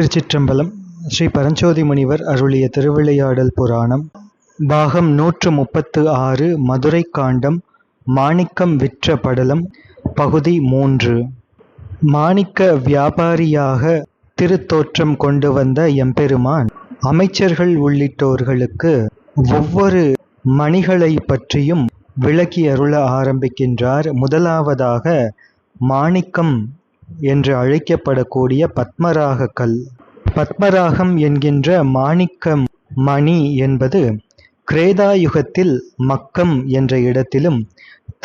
திருச்சிற்றம்பலம் ஸ்ரீ பரஞ்சோதி முனிவர் அருளிய திருவிளையாடல் புராணம் பாகம் நூற்று முப்பத்து ஆறு மதுரை காண்டம் மாணிக்கம் விற்ற படலம் பகுதி மூன்று. மாணிக்க வியாபாரியாக திருத்தோற்றம் கொண்டு வந்த எம்பெருமான் அமைச்சர்கள் உள்ளிட்டோர்களுக்கு ஒவ்வொரு மணிகளை பற்றியும் விளக்கி அருள ஆரம்பிக்கின்றார். முதலாவதாக மாணிக்கம் என்று அழைக்கப்படக்கூடிய பத்மராக கல். பத்மராகம் என்கின்ற மாணிக்கம் மணி என்பது கிரேதாயுகத்தில் மக்கம் என்ற இடத்திலும்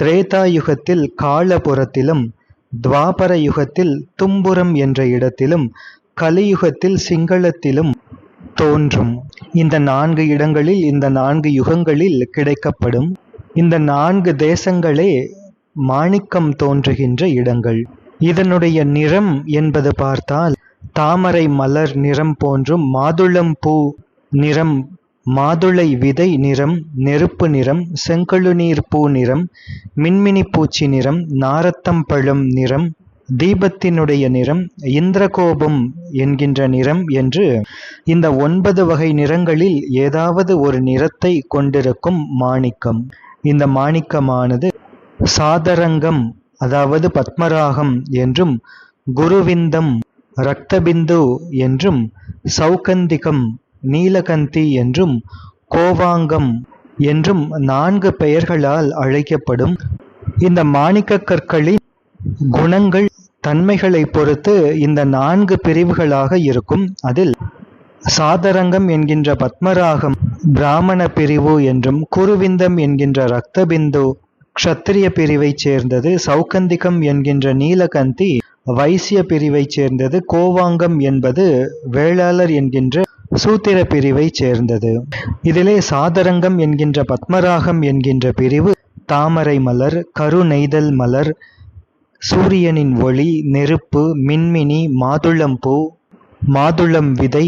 திரேதாயுகத்தில் காலபுரத்திலும் துவாபர யுகத்தில் தும்புரம் என்ற இடத்திலும் கலியுகத்தில் சிங்களத்திலும் தோன்றும். இந்த நான்கு இடங்களில் இந்த நான்கு யுகங்களில் கிடைக்கப்படும். இந்த நான்கு தேசங்களே மாணிக்கம் தோன்றுகின்ற இடங்கள். இதனுடைய நிறம் என்பது பார்த்தால் தாமரை மலர் நிறம் போன்றும் மாதுளம் பூ நிறம் மாதுளை விதை நிறம் நெருப்பு நிறம் செங்கழுநீர் பூ நிறம் மின்மினி பூச்சி நிறம் நாரத்தம்பழம் நிறம் தீபத்தினுடைய நிறம் இந்திரகோபம் என்கின்ற நிறம் என்று இந்த ஒன்பது வகை நிறங்களில் ஏதாவது ஒரு நிறத்தை கொண்டிருக்கும் மாணிக்கம். இந்த மாணிக்கமானது சாதரங்கம் அதாவது பத்மராகம் என்றும் குருவிந்தம் இரத்தபிந்து என்றும் சௌகந்திகம் நீலகந்தி என்றும் கோவாங்கம் என்றும் நான்கு பெயர்களால் அழைக்கப்படும் இந்த மாணிக்க கற்களின் குணங்கள் தன்மைகளை பொறுத்து இந்த நான்கு பிரிவுகளாக இருக்கும். அதில் சாதரங்கம் என்கின்ற பத்மராகம் பிராமண பிரிவு என்றும் குருவிந்தம் என்கின்ற இரத்தபிந்து க்ஷத்திரிய பிரிவைச் சேர்ந்தது சௌகந்திகம் என்கின்ற நீலகந்தி வைசிய பிரிவைச் சேர்ந்தது கோவாங்கம் என்பது வேளாளர் என்கின்ற சூத்திர பிரிவைச் சேர்ந்தது. இதிலே சாதரங்கம் என்கின்ற பத்மராகம் என்கின்ற பிரிவு தாமரை மலர் கருநெய்தல் மலர் சூரியனின் ஒளி நெருப்பு மின்மினி மாதுளம்பூ மாதுளம் விதை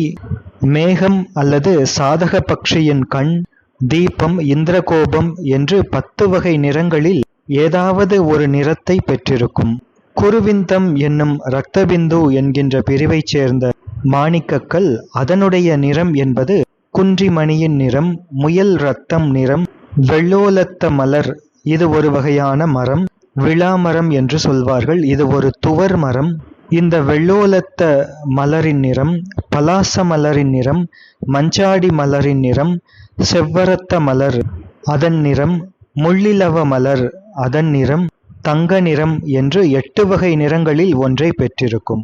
மேகம் அல்லது சாதக பக்ஷியின் கண் தீபம் இந்திரகோபம் என்று பத்து வகை நிறங்களில் ஏதாவது ஒரு நிறத்தை பெற்றிருக்கும். குருவிந்தம் என்னும் இரத்தபிந்து என்கின்ற பிரிவைச் சேர்ந்த மாணிக்கக்கல் அதனுடைய நிறம் என்பது குன்றிமணியின் நிறம் முயல் ரத்தம் நிறம் வெள்ளோலத்த மலர் இது ஒரு வகையான மரம் விழாமரம் என்று சொல்வார்கள் இது ஒரு துவர் மரம். இந்த வெள்ளோலத்த மலரின் நிறம் பலாச மலரின் நிறம் மஞ்சாடி மலரின் நிறம் செவ்வரத்த மலர் அதன் நிறம் முள்ளிலவ மலர் அதன் நிறம் தங்க நிறம் என்று எட்டு வகை நிறங்களில் ஒன்றை பெற்றிருக்கும்.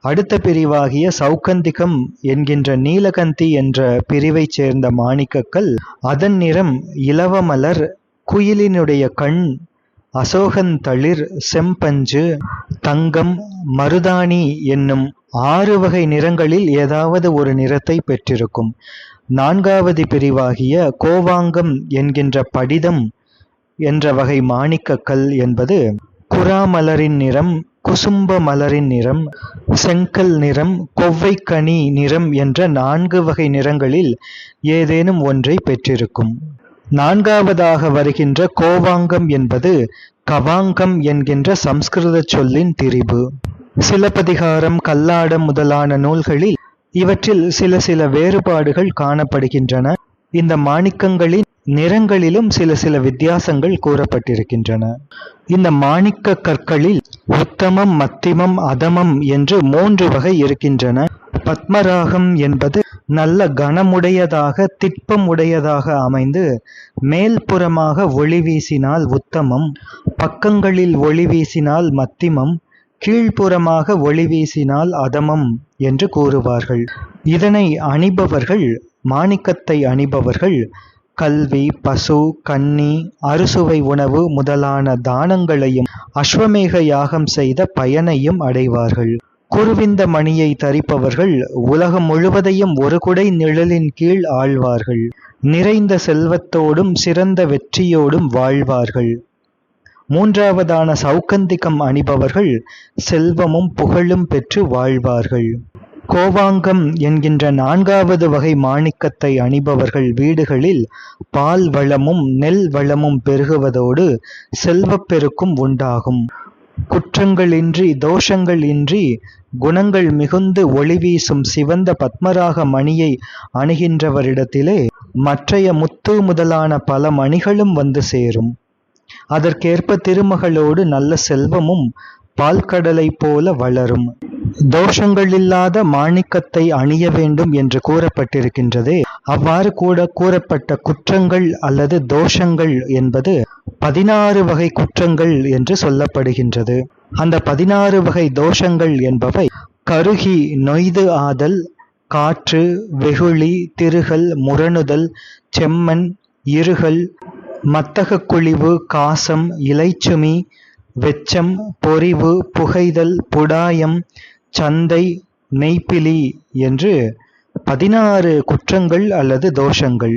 அடுத்த பிரிவாகிய சௌகந்திகம் என்கின்ற நீலகந்தி என்ற பிரிவைச் சேர்ந்த மாணிக்கக்கல் அதன் நிறம் இலவ மலர் குயிலினுடைய கண் அசோகந்தளிர் செம்பஞ்சு தங்கம் மருதாணி என்னும் ஆறு வகை நிறங்களில் ஏதாவது ஒரு நிறத்தை பெற்றிருக்கும். நான்காவது பிரிவாகிய கோவாங்கம் என்கின்ற படிதம் என்ற வகை மாணிக்கக்கல் என்பது குராமலரின் நிறம் குசும்ப மலரின் நிறம் செங்கல் நிறம் கொவ்வைக்கனி நிறம் என்ற நான்கு வகை நிறங்களில் ஏதேனும் ஒன்றை பெற்றிருக்கும். நான்காவதாக வருகின்ற கோவாங்கம் என்பது கவாங்கம் என்கின்ற சம்ஸ்கிருத சொல்லின் திரிபு. சிலப்பதிகாரம் கல்லாடம் முதலான நூல்களில் இவற்றில் சில சில வேறுபாடுகள் காணப்படுகின்றன. இந்த மாணிக்கங்களின் நிறங்களிலும் சில சில வித்தியாசங்கள் கூறப்பட்டிருக்கின்றன. இந்த மாணிக்க கற்களில் உத்தமம் மத்திமம் அதமம் என்று மூன்று வகை இருக்கின்றன. பத்மராகம் என்பது நல்ல கனமுடையதாக திட்பம் உடையதாக அமைந்து மேல்புறமாக ஒளி வீசினால் உத்தமம் பக்கங்களில் ஒளி வீசினால் மத்திமம் கீழ்ப்புறமாக ஒளி வீசினால் அதமம் என்று கூறுவார்கள். இதனை அணிபவர்கள் மாணிக்கத்தை அணிபவர்கள் கல்வி பசு கன்னி அறுசுவை உணவு முதலான தானங்களையும் அஸ்வமேக யாகம் செய்த பயனையும் அடைவார்கள். குருவிந்த மணியை தரிப்பவர்கள் உலகம் முழுவதையும் ஒரு குடை நிழலின் கீழ் ஆழ்வார்கள். நிறைந்த செல்வத்தோடும் சிறந்த வெற்றியோடும் வாழ்வார்கள். மூன்றாவதான சௌகந்திகம் அணிபவர்கள் செல்வமும் புகழும் பெற்று வாழ்வார்கள். கோவாங்கம் என்கின்ற நான்காவது வகை மாணிக்கத்தை அணிபவர்கள் வீடுகளில் பால் வளமும் நெல் வளமும் பெருகுவதோடு செல்வப் பெருக்கும் உண்டாகும். குற்றங்களின்றி தோஷங்கள் இன்றி குணங்கள் மிகுந்து ஒளி வீசும் சிவந்த பத்மராக மணியை அணுகின்றவரிடத்திலே மற்றைய முத்து முதலான பல மணிகளும் வந்து சேரும். அதற்கேற்ப திருமகளோடு நல்ல செல்வமும் பால்கடலை போல வளரும். தோஷங்களில்லாத மாணிக்கத்தை அணிய வேண்டும் என்று கூறப்பட்டிருக்கின்றதே. அவ்வாறு கூட கூறப்பட்ட குற்றங்கள் அல்லது தோஷங்கள் என்பது பதினாறு வகை குற்றங்கள் என்று சொல்லப்படுகின்றது. அந்த பதினாறு வகை தோஷங்கள் என்பவை கருகி நொய்து ஆதல் காற்று வெகுளி திருகல் முரணுதல் செம்மண் இருகல் மத்தகக் குழிவு காசம் இலைச்சுமி வெச்சம் பொறிவு புகைதல் புடாயம் சந்தை மெய்ப்பிலி என்று பதினாறு குற்றங்கள் அல்லது தோஷங்கள்.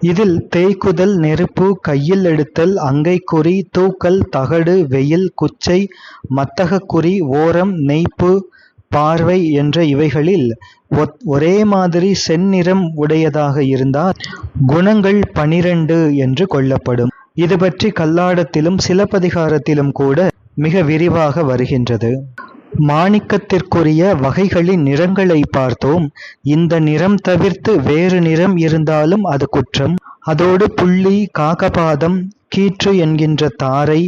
இதில் தேய்க்குதல் நெருப்பு கையில் எடுத்தல் அங்கைக்குறி தூக்கல் தகடு வெயில் குச்சை மத்தகக்குறி ஓரம் நெய்ப்பு பார்வை என்ற இவைகளில் ஒத்- ஒரே மாதிரி செந்நிறம் உடையதாக இருந்தால் குணங்கள் பனிரெண்டு என்று கொள்ளப்படும். இது பற்றி கல்லாடத்திலும் சிலப்பதிகாரத்திலும் கூட மிக விரிவாக வருகின்றது. மாணிக்கத்திற்குரிய வகைகளின் நிறங்களை பார்த்தோம். இந்த நிறம் தவிர்த்து வேறு நிறம் இருந்தாலும் அது குற்றம். அதோடு புள்ளி காகபாதம் கீற்று என்கின்ற தாரை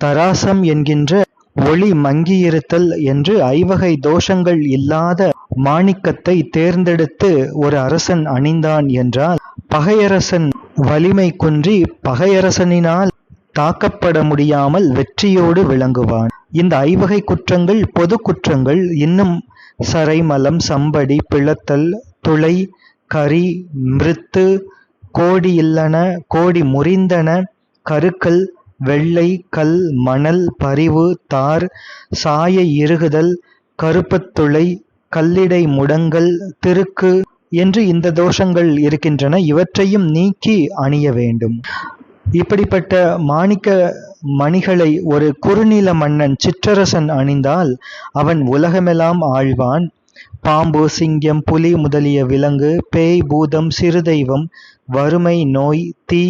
தராசம் என்கின்ற ஒளி மங்கியிருத்தல் என்று ஐவகை தோஷங்கள் இல்லாத மாணிக்கத்தை தேர்ந்தெடுத்து ஒரு அரசன் அணிந்தான் என்றால் பகையரசன் வலிமை குன்றி பகையரசனினால் தாக்கப்பட முடியாமல் வெற்றியோடு விளங்குவான். இந்த ஐவகை குற்றங்கள் பொது குற்றங்கள். இன்னும் சரைமலம் சம்படி பிளத்தல் துளை கரி மிருத்து கோடி இல்லன கோடி முறிந்தன கருக்கல் வெள்ளை கல் மணல் பரிவு தார் சாய இறுகுதல் கருப்பத்துளை கல்லிடை முடங்கல் திருக்கு என்று இந்த தோஷங்கள் இருக்கின்றன. இவற்றையும் நீக்கி அணிய வேண்டும். இப்படிப்பட்ட மாணிக்க மணிகளை ஒரு குறுநில மன்னன் சிற்றரசன் அணிந்தால் அவன் உலகமெல்லாம் ஆழ்வான். பாம்பு சிங்கம் புலி முதலிய விலங்கு பேய் பூதம் சிறுதெய்வம் வறுமை நோய் தீ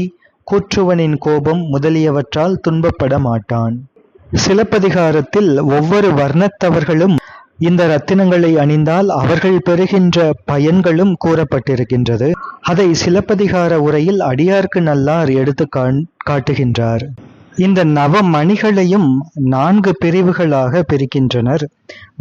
கூற்றுவனின் கோபம் முதலியவற்றால் துன்பப்பட மாட்டான் சிலப்பதிகாரத்தில் ஒவ்வொரு வர்ணத்தவர்களும் இந்த ரத்தினங்களை அணிந்தால் அவர்கள் பெறுகின்ற பயன்களும் கூறப்பட்டிருக்கின்றது. அதை சிலப்பதிகார உரையில் அடியார்க்கு நல்லார் எடுத்து காண்- காட்டுகின்றார். இந்த நவ மணிகளையும் நான்கு பிரிவுகளாக பிரிக்கின்றனர்.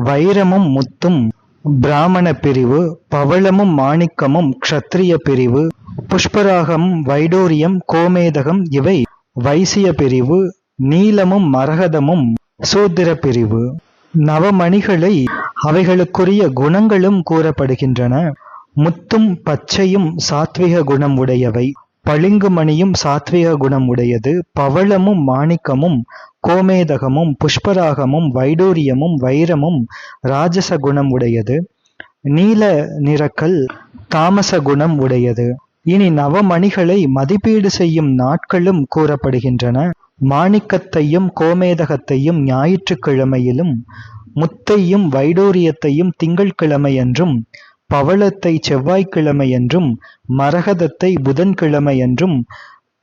வைரமும் முத்தும் பிராமண பிரிவு பவளமும் மாணிக்கமும் க்ஷத்ரிய பிரிவு புஷ்பராகம் வைடூரியம் கோமேதகம் இவை வைசிய பிரிவு நீலமும் மரகதமும் சூத்திர பிரிவு. நவமணிகளை அவைகளுக்குரிய குணங்களும் கூறப்படுகின்றன. முத்தும் பச்சையும் சாத்விக குணம் உடையவை. பளிங்கு மணியும் சாத்விக குணம் உடையது. பவளமும் மாணிக்கமும் கோமேதகமும் புஷ்பராகமும் வைடூரியமும் வைரமும் ராஜச குணம் உடையது. நீல நிறக்கல் தாமச குணம் உடையது. இனி நவமணிகளை மதிப்பீடு செய்யும் நாட்களும் கூறப்படுகின்றன. மாணிக்கத்தையும் கோமேதகத்தையும் ஞாயிற்றுக்கிழமையிலும் முத்தையும் வைடூரியத்தையும் திங்கட்கிழமையன்றும் பவளத்தை செவ்வாய்க்கிழமையன்றும் மரகதத்தை புதன்கிழமையன்றும்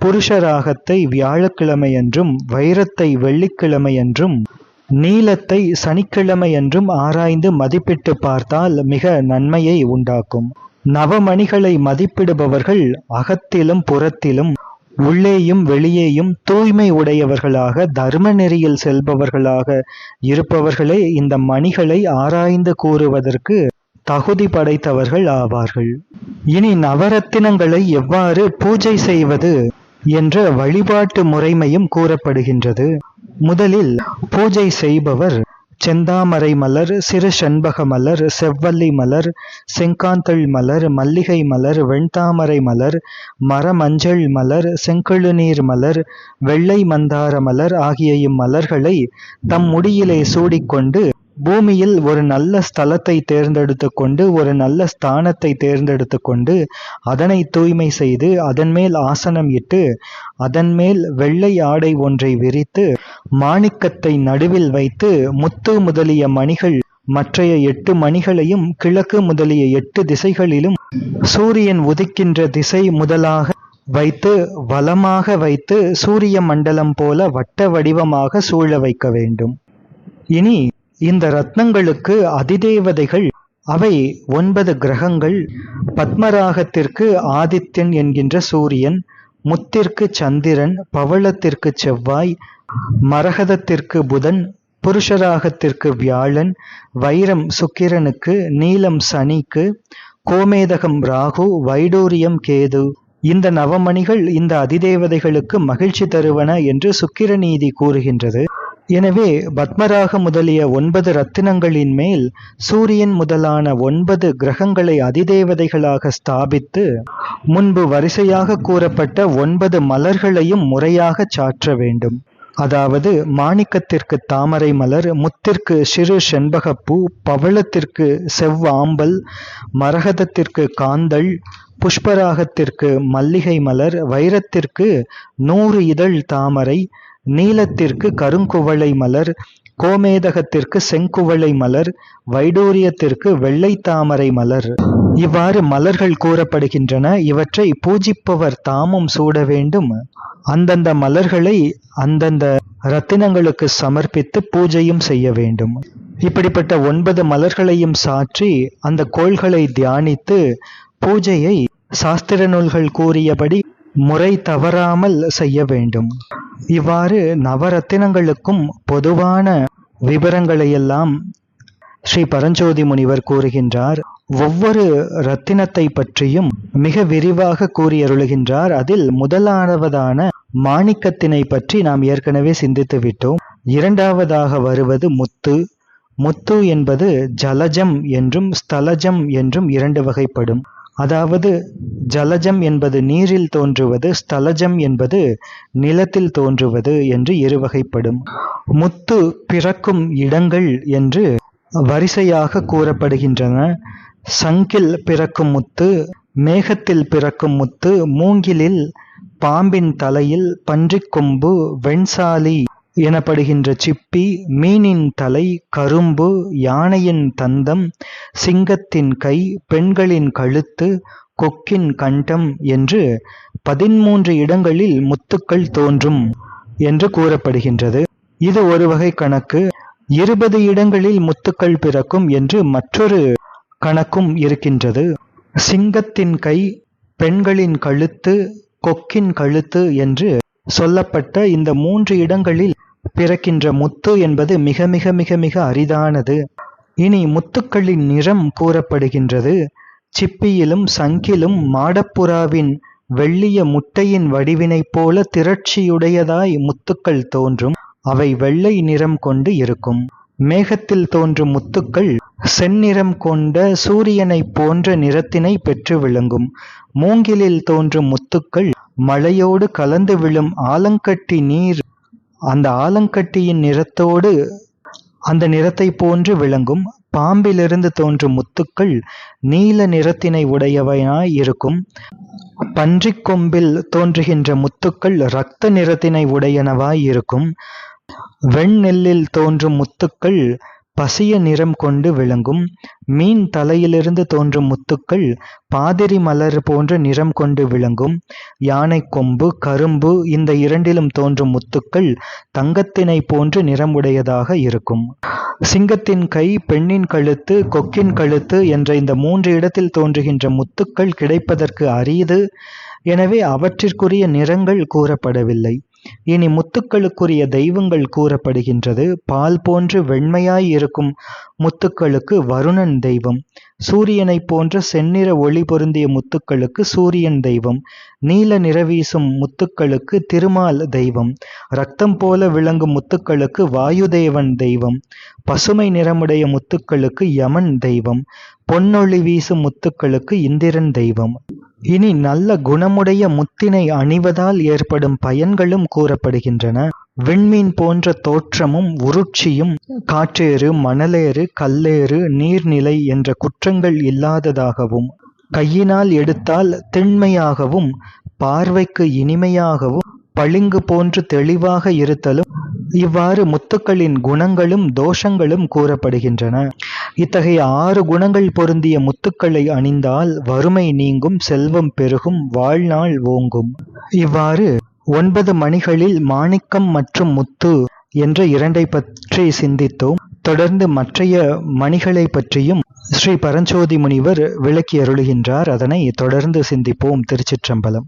புருஷராகத்தை வியாழக்கிழமையன்றும் வைரத்தை வெள்ளிக்கிழமையன்றும் நீலத்தை சனிக்கிழமையன்றும் ஆராய்ந்து மதிப்பிட்டு பார்த்தால் மிக நன்மையை உண்டாக்கும். நவமணிகளை மதிப்பிடுபவர்கள் அகத்திலும் புறத்திலும் உள்ளேயும் வெளியேயும் தூய்மை உடையவர்களாக தர்ம நெறியில் செல்பவர்களாக இருப்பவர்களே இந்த மணிகளை ஆராய்ந்து கூறுவதற்கு தகுதி படைத்தவர்கள் ஆவார்கள். இனி நவரத்தினங்களை எவ்வாறு பூஜை செய்வது? என்ற வழிபாட்டு முறைமையும் கூறப்படுகின்றது. முதலில் பூஜை செய்பவர் செந்தாமரை மலர் சிறு செண்பக மலர் செவ்வல்லி மலர் செங்காந்தள் மலர் மல்லிகை மலர் வெண்தாமரை மலர் மரமஞ்சள் மலர் செங்கழுநீர் மலர் வெள்ளை மந்தார மலர் ஆகிய இம்மலர்களை தம் முடியிலே சூடிக்கொண்டு பூமியில் ஒரு நல்ல ஸ்தலத்தை தேர்ந்தெடுத்து கொண்டு ஒரு நல்ல ஸ்தானத்தை தேர்ந்தெடுத்து கொண்டு அதனை தூய்மை செய்து அதன் மேல் ஆசனம் இட்டு அதன் மேல் வெள்ளை ஆடை ஒன்றை விரித்து மாணிக்கத்தை நடுவில் வைத்து முத்து முதலிய மணிகள் மற்றைய எட்டு மணிகளையும் கிழக்கு முதலிய எட்டு திசைகளிலும் சூரியன் உதிக்கின்ற திசை முதலாக வைத்து வளமாக வைத்து சூரிய மண்டலம் போல வட்ட வடிவமாக சூழ வைக்க வேண்டும். இனி இந்த ரத்னங்களுக்கு அதிதேவதைகள். அவை ஒன்பது கிரகங்கள். பத்மராகத்திற்கு ஆதித்யன் என்கின்ற சூரியன் முத்திற்கு சந்திரன் பவளத்திற்கு செவ்வாய் மரகதத்திற்கு புதன் புருஷராகத்திற்கு வியாழன் வைரம் சுக்கிரனுக்கு நீலம் சனிக்கு கோமேதகம் ராகு வைடூரியம் கேது. இந்த நவமணிகள் இந்த அதிதேவதைகளுக்கு மகிழ்ச்சி தருவன என்று சுக்கிரநீதி கூறுகின்றது. எனவே பத்மராக முதலிய ஒன்பது ரத்தினங்களின் மேல் சூரியன் முதலான ஒன்பது கிரகங்களை அதிதேவதைகளாக ஸ்தாபித்து முன்பு வரிசையாக கூறப்பட்ட ஒன்பது மலர்களையும் முறையாக சாற்ற வேண்டும். அதாவது மாணிக்கத்திற்கு தாமரை மலர் முத்திற்கு சிறு செண்பகப்பூ பவளத்திற்கு செவ்வாம்பல் மரகதத்திற்கு காந்தள் புஷ்பராகத்திற்கு மல்லிகை மலர் வைரத்திற்கு நூறு இதழ் தாமரை நீலத்திற்கு கருங்குவளை மலர் கோமேதகத்திற்கு செங்குவளை மலர் வைடூரியத்திற்கு வெள்ளை தாமரை மலர். இவ்வாறு மலர்கள் கூறப்படுகின்றன. இவற்றை பூஜிப்பவர் தாமும் சூட வேண்டும். அந்தந்த மலர்களை அந்தந்த ரத்தினங்களுக்கு சமர்ப்பித்து பூஜையும் செய்ய வேண்டும். இப்படிப்பட்ட ஒன்பது மலர்களையும் சாற்றி அந்த கோள்களை தியானித்து பூஜையை சாஸ்திர நூல்கள் கூறியபடி முறை தவறாமல் செய்ய வேண்டும். இவ்வாறு நவரத்தினங்களுக்கும் பொதுவான விவரங்களையெல்லாம் ஸ்ரீ பரஞ்சோதி முனிவர் கூறுகின்றார். ஒவ்வொரு ரத்தினத்தை பற்றியும் மிக விரிவாக கூறியருளுகின்றார். அதில் முதலானவதான மாணிக்கத்தினை பற்றி நாம் ஏற்கனவே சிந்தித்து விட்டோம். இரண்டாவதாக வருவது முத்து. முத்து என்பது ஜலஜம் என்றும் ஸ்தலஜம் என்றும் இரண்டு வகைப்படும். அதாவது ஜலஜம் என்பது நீரில் தோன்றுவது ஸ்தலஜம் என்பது நிலத்தில் தோன்றுவது என்று இருவகைப்படும். முத்து பிறக்கும் இடங்கள் என்று வரிசையாக கூறப்படுகின்றன. சங்கில் பிறக்கும் முத்து மேகத்தில் பிறக்கும் முத்து மூங்கிலில் பாம்பின் தலையில் பன்றிக்கொம்பு வெண்சாலி எனப்படுகின்ற சிப்பி மீனின் தலை கரும்பு யானையின் தந்தம் சிங்கத்தின் கை பெண்களின் கழுத்து கொக்கின் கண்டம் என்று பதிமூன்று இடங்களில் முத்துக்கள் தோன்றும் என்று கூறப்படுகின்றது. இது ஒரு வகை கணக்கு. இருபது இடங்களில் முத்துக்கள் பிறக்கும் என்று மற்றொரு கணக்கும் இருக்கின்றது. சிங்கத்தின் கை பெண்களின் கழுத்து கொக்கின் கழுத்து என்று சொல்லப்பட்ட இந்த மூன்று இடங்களில் பிறக்கின்ற முத்து என்பது மிக மிக மிக மிக அரிதானது. இனி முத்துக்களின் நிறம் கூறப்படுகின்றது. சிப்பியிலும் சங்கிலும் மாடப்புறாவின் வெள்ளிய முட்டையின் வடிவினைப் போல திரட்சியுடையதாய் முத்துக்கள் தோன்றும். அவை வெள்ளை நிறம் கொண்டு இருக்கும். மேகத்தில் தோன்றும் முத்துக்கள் செந்நிறம் கொண்ட சூரியனைப் போன்ற நிறத்தினை பெற்று விளங்கும். மூங்கிலில் தோன்றும் முத்துக்கள் மழையோடு கலந்து விழும் ஆலங்கட்டி நீர் அந்த ஆலங்கட்டியின் நிறத்தோடு அந்த நிறத்தை போன்று விளங்கும். பாம்பிலிருந்து தோன்றும் முத்துக்கள் நீல நிறத்தினை உடையவையாய் இருக்கும். பன்றிக் கொம்பில் தோன்றுகின்ற முத்துக்கள் இரத்த நிறத்தினை உடையனவாய் இருக்கும். வெண்ணெல்லில் தோன்றும் முத்துக்கள் பசிய நிறம் கொண்டு விளங்கும் மீன் தலையிலிருந்து தோன்றும் முத்துக்கள் பாதிரி மலர் போன்ற நிறம் கொண்டு விளங்கும் யானை கொம்பு கரும்பு இந்த இரண்டிலும் தோன்றும் முத்துக்கள் தங்கத்தினை போன்று நிறமுடையதாக இருக்கும். சிங்கத்தின் கை பெண்ணின் கழுத்து கொக்கின் கழுத்து என்ற இந்த மூன்று இடத்தில் தோன்றுகின்ற முத்துக்கள் கிடைப்பதற்கு அரிது. எனவே அவற்றிற்குரிய நிறங்கள் கூறப்படவில்லை. இனி முத்துக்களுக்குரிய தெய்வங்கள் கூறப்படுகின்றது. பால் போன்று வெண்மையாய் இருக்கும் முத்துக்களுக்கு வருணன் தெய்வம். சூரியனைப் போன்ற செந்நிற ஒளி பொருந்திய முத்துக்களுக்கு சூரியன் தெய்வம் நீல நிறவீசும் முத்துக்களுக்கு திருமால் தெய்வம் ரத்தம் போல விளங்கும் முத்துக்களுக்கு வாயுதேவன் தெய்வம் பசுமை நிறமுடைய முத்துக்களுக்கு யமன் தெய்வம் பொன்னொளி வீசும் முத்துக்களுக்கு இந்திரன் தெய்வம். இனி நல்ல குணமுடைய முத்தினை அணிவதால் ஏற்படும் பயன்களும் கூறப்படுகின்றன. விண்மீன் போன்ற தோற்றமும் உருட்சியும் காற்றேறு மணலேறு கல்லேறு நீர்நிலை என்ற குற்றங்கள் இல்லாததாகவும் கையினால் எடுத்தால் திண்மையாகவும் பார்வைக்கு இனிமையாகவும் பளிங்கு போன்று தெளிவாக இருத்தலும் இவ்வாறு முத்துக்களின் குணங்களும் தோஷங்களும் கூறப்படுகின்றன. இத்தகைய ஆறு குணங்கள் பொருந்திய முத்துக்களை அணிந்தால் வறுமை நீங்கும் செல்வம் பெருகும் வாழ்நாள் ஓங்கும். இவ்வாறு ஒன்பது மணிகளில் மாணிக்கம் மற்றும் முத்து என்ற இரண்டை பற்றி சிந்தித்தோம். தொடர்ந்து மற்றைய மணிகளை பற்றியும் ஸ்ரீ பரஞ்சோதி முனிவர் விளக்கி அருளுகின்றார் அதனை தொடர்ந்து சிந்திப்போம். திருச்சிற்றம்பலம்.